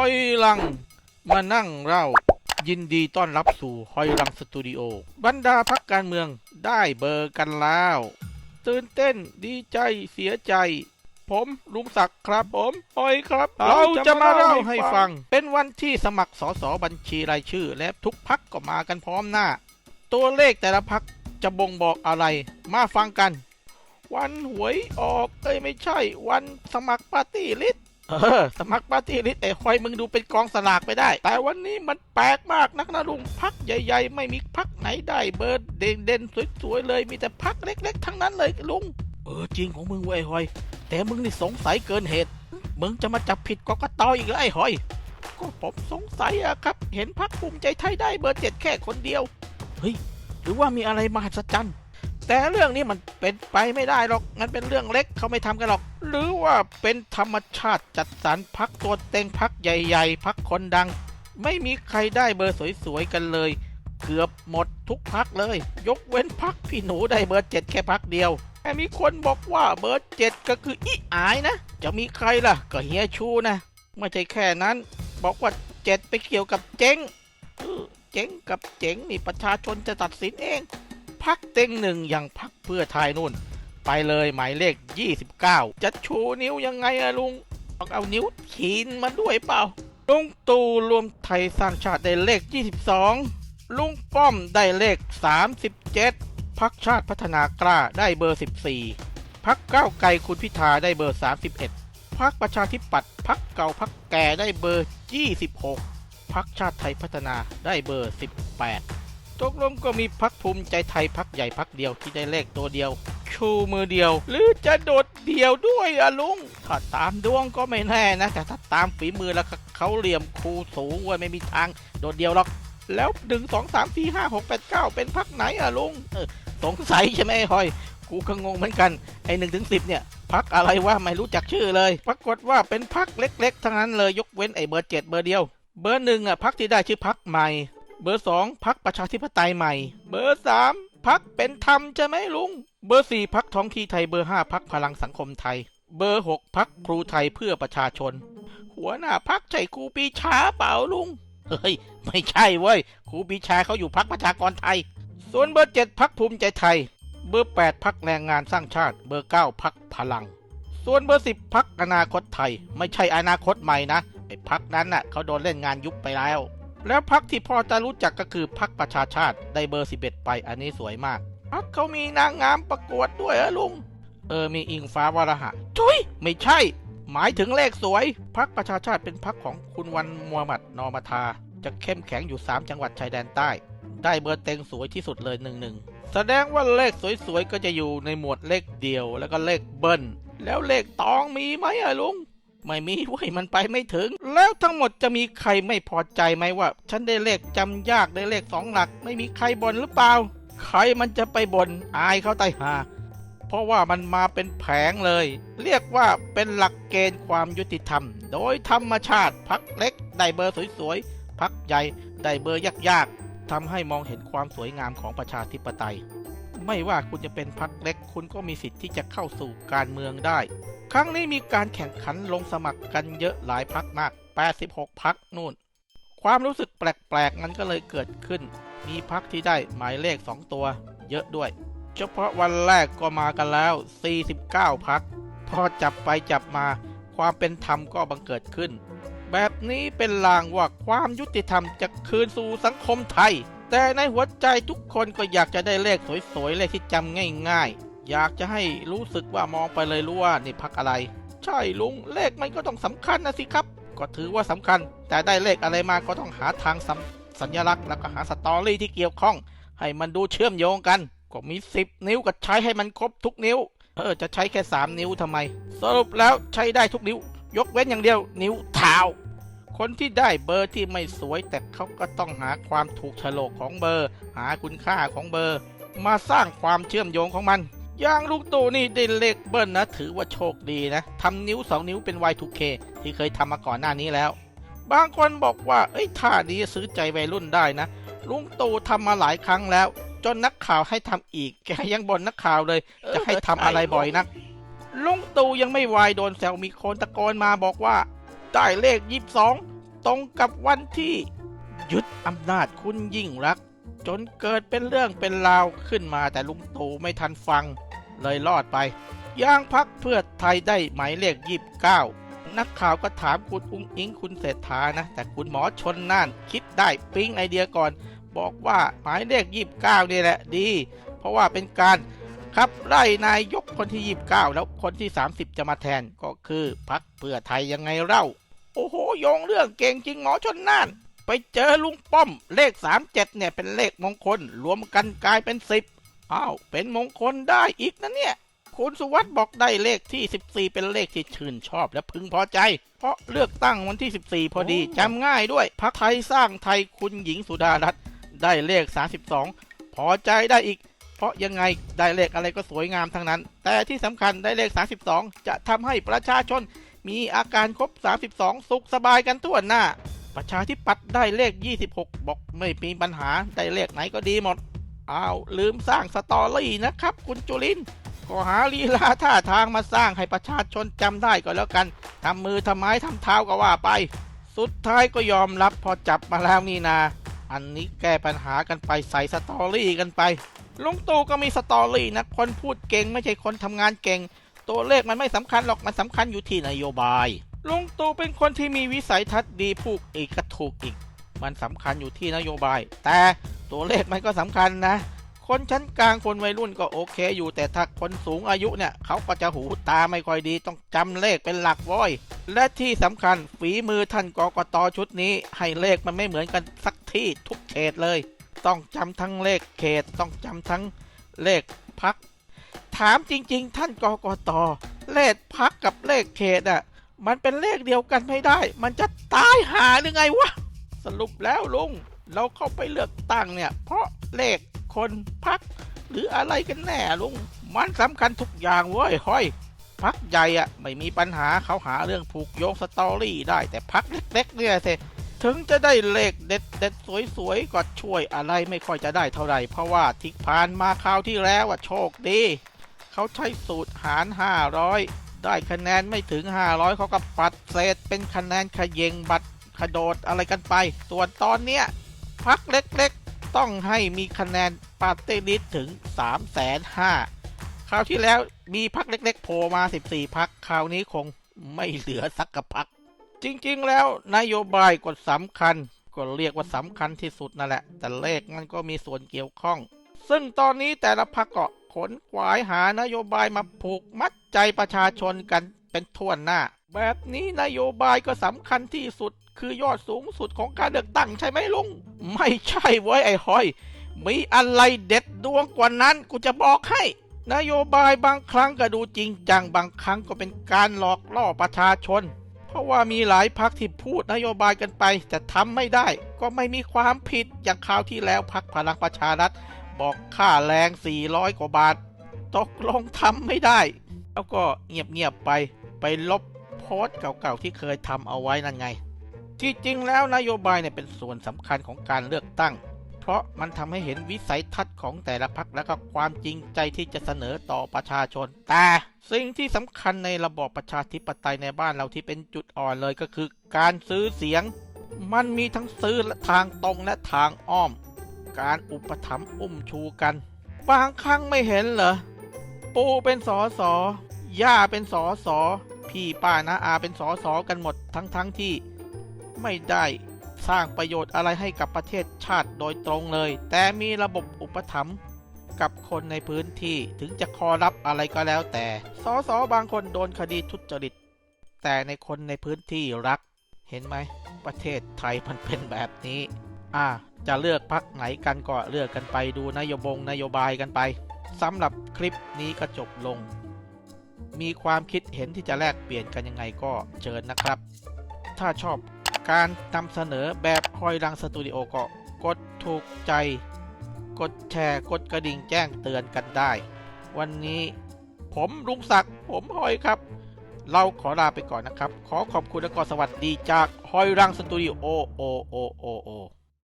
อยลัง มานั่งเล่ายินดีต้อนรับสู่หอยลังสตูดิโอบรรดาพักการเมืองได้เบอร์กันแล้ว ตื่นเต้นดีใจเสียใจ ผมลุงศักดิ์ครับผมหอยครับ เราจะมาเล่าให้ฟัง เป็นวันที่สมัครสสบัญชีรายชื่อ และทุกพักก็มากันพร้อมหน้า ตัวเลขแต่ละพักจะบ่งบอกอะไร มาฟังกัน วันหวยออกเอ้ยไม่ใช่ วันสมัครปาร์ตี้ลิสต์ เออสมัครปาร์ตี้ลิสต์ไอ้คอยมึงดูเป็นกองสลากไปได้ แต่วันนี้มันแปลกมากนักนะลุงพักใหญ่ๆ ไม่มีพักไหนได้เบอร์เด่นๆสวยๆเลยมีแต่พักเล็ก ๆ ทั้งนั้นเลยลุง เออจริงของมึงเว้ยหอย แต่มึงนี่สงสัยเกินเหตุ มึงจะมาจับผิดกกตอีกแล้วไอ้หอย ก็ผมสงสัยอะครับ เห็นพักภูมิใจไทยได้เบอร์เจ็ดแค่คนเดียว เฮ้ยหรือว่ามีอะไรมหัศจรรย์ แต่เรื่องนี้มันเป็นไปไม่ได้หรอกงั้นเป็นเรื่องเล็กเขาไม่ทำกันหรอก หรือว่าเป็นธรรมชาติจัดสรรพักตัวเต็งพักใหญ่ ๆ พักคนดัง ไม่มีใครได้เบอร์สวยๆกันเลย เกือบหมดทุกพักเลย ยกเว้นพักพี่หนูได้เบอร์เจ็ดแค่พักเดียวแต่มีคนบอกว่าเบอร์เจ็ดก็คืออีอายนะ จะมีใครล่ะ ก็เฮียชูนะไม่ใช่แค่นั้น บอกว่าเจ็ดไปเกี่ยวกับเจ๊งเออเจ๊งกับเจ๋งนี่ประชาชนจะตัดสินเอง พักเต็งหนึ่งอย่างพักเพื่อไทยนู่น ไปเลยหมายเลข 29 จะชูนิ้วยังไงอะลุงอเอานิ้วขีนมาด้วยเปล่า ลุงตู่รวมไทยสร้างชาติได้เลข 22 ลุงป้อมได้เลข 37พักชาติพัฒนากล้าได้เบอร์ 14พักก้าวไกลคุณพิธาได้เบอร์ 31พักประชาธิปัตย์พักเก่าพักแก่ได้เบอร์ 26พักชาติไทยพัฒนาได้เบอร์ 18 ตกลงก็มีพักภูมิใจไทยพักใหญ่พักเดียวที่ได้เลขตัวเดียว ชูมือเดียว หรือจะโดดเดียวด้วยอะลุง ถ้าตามดวงก็ไม่แน่นะ แต่ถ้าตามฝีมือแล้วเขาเหลี่ยมคูสูงเว้ยไม่มีทางโดดเดียวหรอก แล้วหนึ่งสองสามสี่ห้าหกแปดเก้าเป็นพักไหนอะลุงสงสัยใช่ไหมไอ้หอยกูก็งงเหมือนกัน ไอ้หนึ่งถึงสิบเนี่ยพักอะไรวะไม่รู้จักชื่อเลย ปรากฏว่าเป็นพักเล็ก ๆ ทั้งนั้นเลยยกเว้นไอ้เบอร์เจ็ดเบอร์เดียว เบอร์หนึ่งอะพักที่ได้ชื่อพักใหม่ เบอร์สองพักประชาธิปไตยใหม่ เบอร์สามพักเป็นธรรมใช่ไหมลุง เบอร์สี่พักท้องที่ไทยเบอร์ห้าพักพลังสังคมไทย เบอร์หกพักครูไทยเพื่อประชาชน หัวหน้าพักใช่ครูปีชาเปล่าลุงเฮ้ย ไม่ใช่เว้ยครูปีชาเขาอยู่พักประชากรไทย ส่วนเบอร์เจ็ดพักภูมิใจไทย เบอร์แปดพักแรงงานสร้างชาติ เบอร์เก้าพักพลัง ส่วนเบอร์สิบพักอนาคตไทย ไม่ใช่อนาคตใหม่นะไอ้พักนั้นน่ะเขาโดนเล่นงานยุบไปแล้ว แล้วพักที่พอจะรู้จักก็คือพักประชาชาติได้เบอร์ 11 ไปอันนี้สวยมากพักเขามีนางงามประกวดด้วยเหรอลุง เออมีอิงฟ้าวรหะจุ้ยไม่ใช่ หมายถึงเลขสวย พักประชาชาติเป็นพักของคุณวันมูฮัมหมัดนอมาทา จะเข้มแข็งอยู่ 3 จังหวัดชายแดนใต้ ได้เบอร์เต็งสวยที่สุดเลยหนึ่งหนึ่งแสดงว่าเลขสวยๆก็จะอยู่ในหมวดเลขเดียวแล้วก็เลขเบิ้ลแล้วเลขตองมีไหมอะลุง ไม่มีเว้ยมันไปไม่ถึง แล้วทั้งหมดจะมีใครไม่พอใจไหมว่า ฉันได้เลขจำยากได้เลขสองหลัก ไม่มีใครบ่นหรือเปล่า ใครมันจะไปบ่นอายเขาไตายหาเพราะว่ามันมาเป็นแผงเลย เรียกว่าเป็นหลักเกณฑ์ความยุติธรรม โดยธรรมชาติพักเล็กได้เบอร์สวยๆพักใหญ่ได้เบอร์ยากๆทำให้มองเห็นความสวยงามของประชาธิปไตย ไม่ว่าคุณจะเป็นพักเล็ก คุณก็มีสิทธิ์ที่จะเข้าสู่การเมืองได้ รั้งนี้มีการแข่งขันลงสมัครกันเยอะหลายพักมาก 86 พักนู่น ความรู้สึกแปลกๆนั้นก็เลยเกิดขึ้น มีพักที่ได้หมายเลข 2 ตัว เยอะด้วย เฉพาะวันแรกก็มากันแล้ว 49 พัก พอจับไปจับมาความเป็นธรรมก็บังเกิดขึ้น แบบนี้เป็นลางว่าความยุติธรรมจะคืนสู่สังคมไทย แต่ในหัวใจทุกคนก็อยากจะได้เลขสวยๆ เลขที่จำง่ายๆ อยากจะให้รู้สึกว่ามองไปเลยรู้ว่านี่พักอะไร ใช่ลุงเลขมันก็ต้องสำคัญนะสิครับ ก็ถือว่าสำคัญ แต่ได้เลขอะไรมาก็ต้องหาทางสสัญลักษณ์แล้วก็หาสตอรี่ที่เกี่ยวข้อง ให้มันดูเชื่อมโยงกัน ก็มี 10 นิ้วก็ใช้ให้มันครบทุกนิ้ว เออจะใช้แค่ 3 นิ้วทำไม สรุปแล้วใช้ได้ทุกนิ้ว ยกเว้นอย่างเดียว นิ้วเท้าคนที่ได้เบอร์ที่ไม่สวยแต่เขาก็ต้องหาความถูกโฉลกของเบอร์ หาคุณค่าของเบอร์ มาสร้างความเชื่อมโยงของมัน ย่างลูกตู่นี่ได้เลขเบิ้ลนะ ถือว่าโชคดีนะทำนิ้ว 2 นิ้วเป็น Y2K ที่เคยทำมาก่อนหน้านี้แล้ว บางคนบอกว่า เอ้ยท่านี้ซื้อใจวัยรุ่นได้นะ ลุงตู่ทำมาหลายครั้งแล้ว จนนักข่าวให้ทำอีก แกยังบ่นนักข่าวเลย จะให้ทำอะไรบ่อยนัก ลุงตู่ยังไม่วายโดนแซวมีคนตะโกนมาบอกว่า ได้เลขยี่สิบสองตรงกับวันที่ ยึดอำนาจคุณยิ่งรัก จนเกิดเป็นเรื่องเป็นราวขึ้นมาแต่ลุงตู่ไม่ทันฟัง เลยรอดไปย่างพักเพื่อไทยได้หมายเลขยีบเก้านักข่าวก็ถามคุณอุ้งอิงคุณเศรษฐานะ แต่คุณหมอชนน่านคิดได้ปิ๊งไอเดียก่อน บอกว่าหมายเลขยีบเก้านี่แหละดี เพราะว่าเป็นการขับไล่นายกคนที่ยีบเก้าแล้วคนที่30จะมาแทนก็คือพักเพื่อไทยยังไงเล่า โอ้โหโยงเรื่องเก่งจริงหมอชนน่านไปเจอลุงป้อมเลข 37 เนี่ยเป็นเลขมงคล รวมกันกลายเป็น 10 อ้าว เป็นมงคลได้อีกนะเนี่ย คุณสุวัสด์บอกได้เลขที่ 14 เป็นเลขที่ชื่นชอบและพึงพอใจ เพราะเลือกตั้งวันที่ 14 พอดีจำง่ายด้วยพักไทยสร้างไทยคุณหญิงสุดารัตน์ได้เลข 32 พอใจได้อีก เพราะยังไงได้เลขอะไรก็สวยงามทั้งนั้น แต่ที่สำคัญได้เลข 32 จะทำให้ประชาชนมีอาการครบ 32 สุขสบายกันทั่วหน้า ประชาธิปัตย์ได้เลข 26 บอกไม่มีปัญหา ได้เลขไหนก็ดีหมด อ้าวลืมสร้างสตอรี่นะครับ คุณจุลินก็หาลีลาท่าทางมาสร้างให้ประชาชนจำได้ก็แล้วกันทำมือทำไม้ทำเท้าก็ว่าไป สุดท้ายก็ยอมรับพอจับมาแล้วนี่นา อันนี้แก้ปัญหากันไปใส่สตอรี่กันไปลุงตู่ก็มีสตอรี่นะคนพูดเก่งไม่ใช่คนทำงานเก่ง ตัวเลขมันไม่สำคัญหรอกมันสำคัญอยู่ที่นโยบายลุงตู่เป็นคนที่มีวิสัยทัศน์ดีพูดอีกก็ถูกอีก มันสำคัญอยู่ที่นโยบาย แต่ตัวเลขมันก็สำคัญนะ คนชั้นกลางคนวัยรุ่นก็โอเคอยู่แต่ถ้าคนสูงอายุเนี่ยเขาก็จะหูตาไม่ค่อยดีต้องจำเลขเป็นหลักว้อย และที่สำคัญฝีมือท่านกกตชุดนี้ ให้เลขมันไม่เหมือนกันสักที่ทุกเขตเลย ต้องจำทั้งเลขเขตต้องจำทั้งเลขพัก ถามจริง ๆ ท่านกกตเลขพักกับเลขเขตอะมันเป็นเลขเดียวกันไม่ได้ มันจะตายหาหรือไงวะ สรุปแล้วลุง เราเข้าไปเลือกตั้งเนี่ย เพราะเลขคนพัก หรืออะไรกันแน่ลุง มันสำคัญทุกอย่างเว้ยห้อยพักใหญ่อะไม่มีปัญหาเขาหาเรื่องผูกโยงสตอรี่ได้ แต่พักเล็กๆเนี่ยสิถึงจะได้เลขเด็ดเด็ดๆสวยๆก็ช่วยอะไรไม่ค่อยจะได้เท่าไหร่เพราะว่าที่ผ่านมาคราวที่แล้วอะโชคดี เขาใช้สูตรหาร 500 ได้คะแนนไม่ถึง 500 เขาก็ปัดเศษเป็นคะแนนขยเยงบัตร ขโดดอะไรกันไป ส่วนตอนเนี้ยพักเล็กๆ ต้องให้มีคะแนนปาร์ตี้ลิสต์ถึง 3 5 0 0 0คราวที่แล้วมีพักเล็กๆโผล่มา 14 พัก คราวนี้คงไม่เหลือสักกพัก จริงๆ แล้วนโยบายก็สำคัญ ก็เรียกว่าสำคัญที่สุดนั่นแหละ แต่เลขมันก็มีส่วนเกี่ยวข้อง ซึ่งตอนนี้แต่ละพักเก็ขนขวายหานโยบายมาผูกมัดใจประชาชนกัน เป็นทั่วหน้า แบบนี้นโยบายก็สำคัญที่สุด คือยอดสูงสุดของการเลือกตั้งใช่ไหมลุง ไม่ใช่เว้ยไอ้หอย มีอะไรเด็ดดวงกว่านั้นกูจะบอกให้ นโยบายบางครั้งก็ดูจริงจังบางครั้งก็เป็นการหลอกล่อประชาชน เพราะว่ามีหลายพักที่พูดนโยบายกันไปแต่ทำไม่ได้ ก็ไม่มีความผิดอย่างคราวที่แล้วพักพลังประชารัฐบอกค่าแรง 400 กว่าบาท ตกลงทำไม่ได้ แล้วก็เงียบๆไป ไปลบโพสต์เก่าๆที่เคยทำเอาไว้นั่นไง ที่จริงแล้วนโยบายเนี่ยเป็นส่วนสำคัญของการเลือกตั้ง เพราะมันทำให้เห็นวิสัยทัศน์ของแต่ละพักและก็ความจริงใจที่จะเสนอต่อประชาชน แต่สิ่งที่สำคัญในระบอบประชาธิปไตยในบ้านเราที่เป็นจุดอ่อนเลยก็คือ การซื้อเสียง มันมีทั้งซื้อทางตรงและทางอ้อม การอุปถัมภ์อุ้มชูกัน บางครั้งไม่เห็นเหรอ ปูเป็นสอสอ ย่าเป็นสอสอพี่ป้านะอาเป็นสอสอกันหมดทั้งทั้งที่ ไม่ได้สร้างประโยชน์อะไรให้กับประเทศชาติโดยตรงเลย แต่มีระบบอุปถัมภ์กับคนในพื้นที่ถึงจะคอรับอะไรก็แล้วแต่สอสอบางคนโดนคดีทุจริต แต่ในคนในพื้นที่รัก เห็นไหม ประเทศไทยมันเป็นแบบนี้ อ่า จะเลือกพักไหนกันก็เลือกกันไปดูนโยบงนโยบายกันไปสำหรับคลิปนี้ก็จบลง มีความคิดเห็นที่จะแลกเปลี่ยนกันยังไงก็เชิญนะครับ ถ้าชอบการนำเสนอแบบหอยรังสตูดิโอก็กดถูกใจ กดแชร์ กดกระดิ่งแจ้งเตือนกันได้ วันนี้ผมลุงศักดิ์ผมหอยครับ เราขอลาไปก่อนนะครับ ขอขอบคุณและก็สวัสดีจากหอยรังสตูดิโอโอโอโอโอ